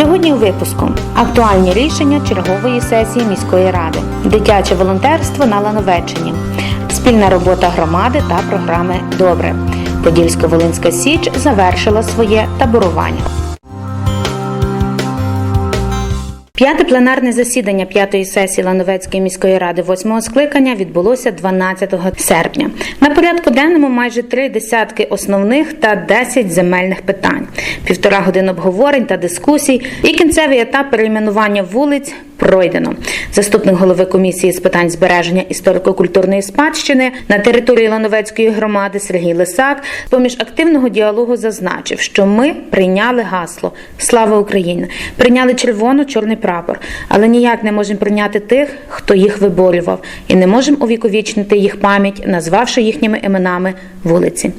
Сьогодні у випуску актуальні рішення чергової сесії міської ради, дитяче волонтерство на Лановеччині, спільна робота громади та програми Добре. Подільсько-Волинська Січ завершила своє таборування. Пленарне засідання п'ятої сесії Лановецької міської ради восьмого скликання відбулося 12 серпня. На порядку денному майже три десятки основних та 10 земельних питань, півтора години обговорень та дискусій і кінцевий етап перейменування вулиць пройдено. Заступник голови комісії з питань збереження історико-культурної спадщини на території Лановецької громади Сергій Лисак поміж активного діалогу зазначив, що ми прийняли гасло Слава Україні! Прийняли червоно-чорний прапор, але ніяк не можемо прийняти тих, хто їх виборював, і не можемо увіковічнити їх пам'ять, назвавши їхніми іменами вулиці.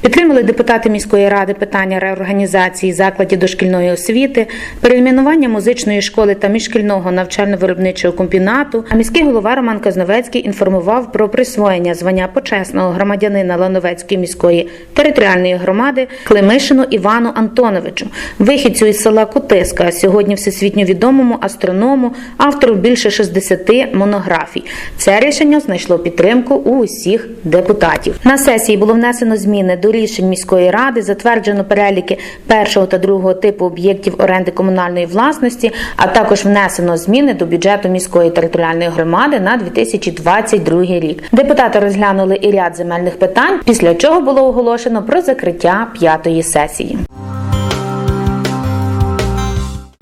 Підтримали депутати міської ради питання реорганізації закладів дошкільної освіти, перейменування музичної школи та міжшкільного навчально-виробничого комбінату. А міський голова Роман Казновецький інформував про присвоєння звання почесного громадянина Лановецької міської територіальної громади Климишину Івану Антоновичу, вихідцю із села Кутиска, сьогодні всесвітньо відомому астроному, автору більше 60 монографій. Це рішення знайшло підтримку у усіх депутатів. На сесії було внесено зміни до рішень міської ради, затверджено переліки першого та другого типу об'єктів оренди комунальної власності, а також внесено зміни до бюджету міської територіальної громади на 2022 рік. Депутати розглянули і ряд земельних питань, після чого було оголошено про закриття п'ятої сесії.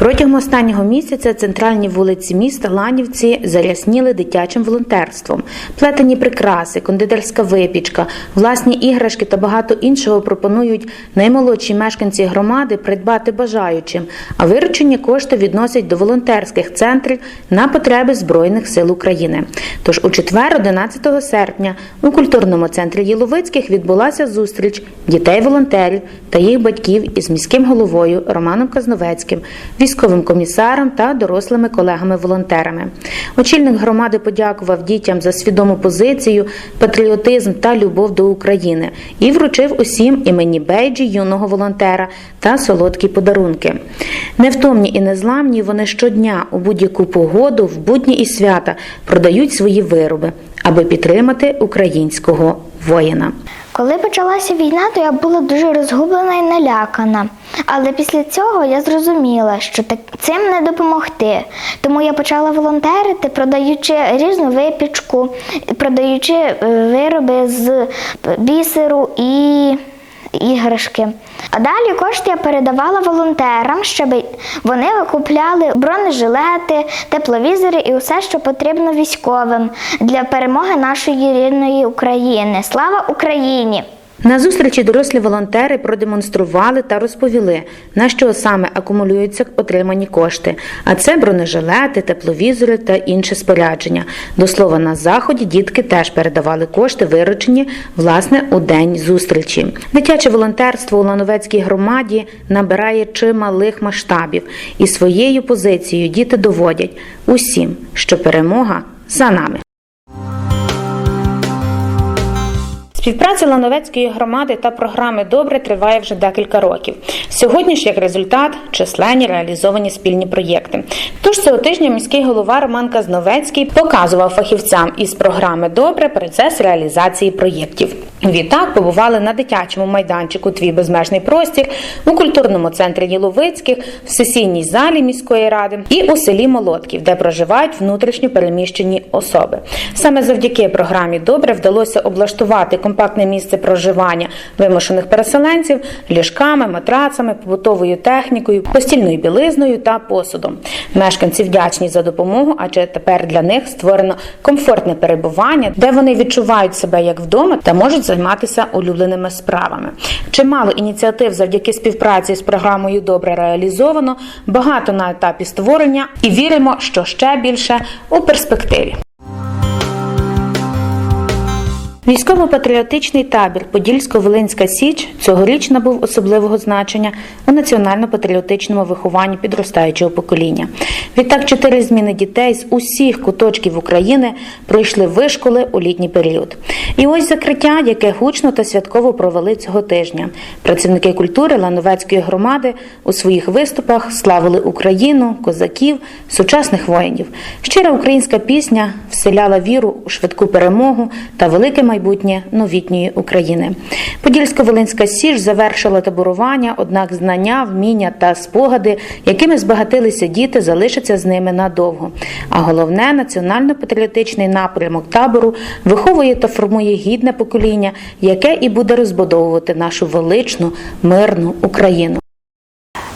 Протягом останнього місяця центральні вулиці міста Ланівці зарясніли дитячим волонтерством. Плетені прикраси, кондитерська випічка, власні іграшки та багато іншого пропонують наймолодші мешканці громади придбати бажаючим, а виручені кошти відносять до волонтерських центрів на потреби Збройних сил України. Тож у четвер, 11 серпня, у культурному центрі Єловицьких відбулася зустріч дітей-волонтерів та їх батьків із міським головою Романом Казновецьким військовим комісаром та дорослими колегами-волонтерами. Очільник громади подякував дітям за свідому позицію, патріотизм та любов до України і вручив усім імені бейджі юного волонтера та солодкі подарунки. Невтомні і незламні вони щодня у будь-яку погоду, в будні і свята продають свої вироби, аби підтримати українського воїна. Коли почалася війна, то я була дуже розгублена і налякана. Але після цього я зрозуміла, що цим не допомогти. Тому я почала волонтерити, продаючи різну випічку, продаючи е, вироби з бісеру і іграшки. А далі кошти я передавала волонтерам, щоб вони викупляли бронежилети, тепловізори і усе, що потрібно військовим для перемоги нашої рідної України. Слава Україні! На зустрічі дорослі волонтери продемонстрували та розповіли, на що саме акумулюються отримані кошти. А це бронежилети, тепловізори та інше спорядження. До слова, на заході дітки теж передавали кошти, виручені власне у день зустрічі. Дитяче волонтерство у Лановецькій громаді набирає чималих масштабів, і своєю позицією діти доводять усім, що перемога за нами. Співпраця Лановецької громади та програми Добре триває вже декілька років. Сьогодні ж як результат численні реалізовані спільні проєкти. Тож цього тижня міський голова Роман Казновецький показував фахівцям із програми Добре процес реалізації проєктів. Відтак побували на дитячому майданчику Твій безмежний простір у культурному центрі Єловицьких, в сесійній залі міської ради і у селі Молотків, де проживають внутрішньо переміщені особи. Саме завдяки програмі Добре вдалося облаштувати компактне місце проживання вимушених переселенців ліжками, матрацами, побутовою технікою, постільною білизною та посудом. Мешканці вдячні за допомогу, адже тепер для них створено комфортне перебування, де вони відчувають себе як вдома та можуть займатися улюбленими справами. Чимало ініціатив завдяки співпраці з програмою добре реалізовано, багато на етапі створення і віримо, що ще більше у перспективі. Військово-патріотичний табір Подільсько-Волинська Січ цьогоріч набув особливого значення у національно-патріотичному вихованні підростаючого покоління. Відтак, чотири зміни дітей з усіх куточків України пройшли вишколи у літній період. І ось закриття, яке гучно та святково провели цього тижня. Працівники культури Лановецької громади у своїх виступах славили Україну, козаків, сучасних воїнів. Щира українська пісня вселяла віру у швидку перемогу та велике майбутнє новітньої України. Подільсько-Волинська Сіж завершила таборування, однак знання, вміння та спогади, якими збагатилися діти, залишаться з ними надовго. А головне, національно-патріотичний напрямок табору виховує та формує гідне покоління, яке і буде розбудовувати нашу величну мирну Україну.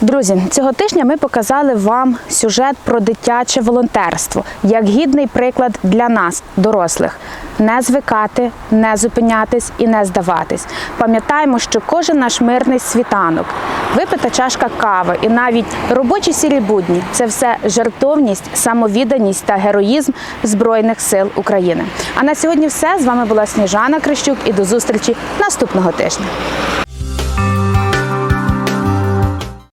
Друзі, цього тижня ми показали вам сюжет про дитяче волонтерство як гідний приклад для нас, дорослих. Не звикати, не зупинятись і не здаватись. Пам'ятаємо, що кожен наш мирний світанок, випита чашка кави і навіть робочі сірі будні це все жертовність, самовідданість та героїзм Збройних сил України. А на сьогодні все з вами була Сніжана Крищук і до зустрічі наступного тижня.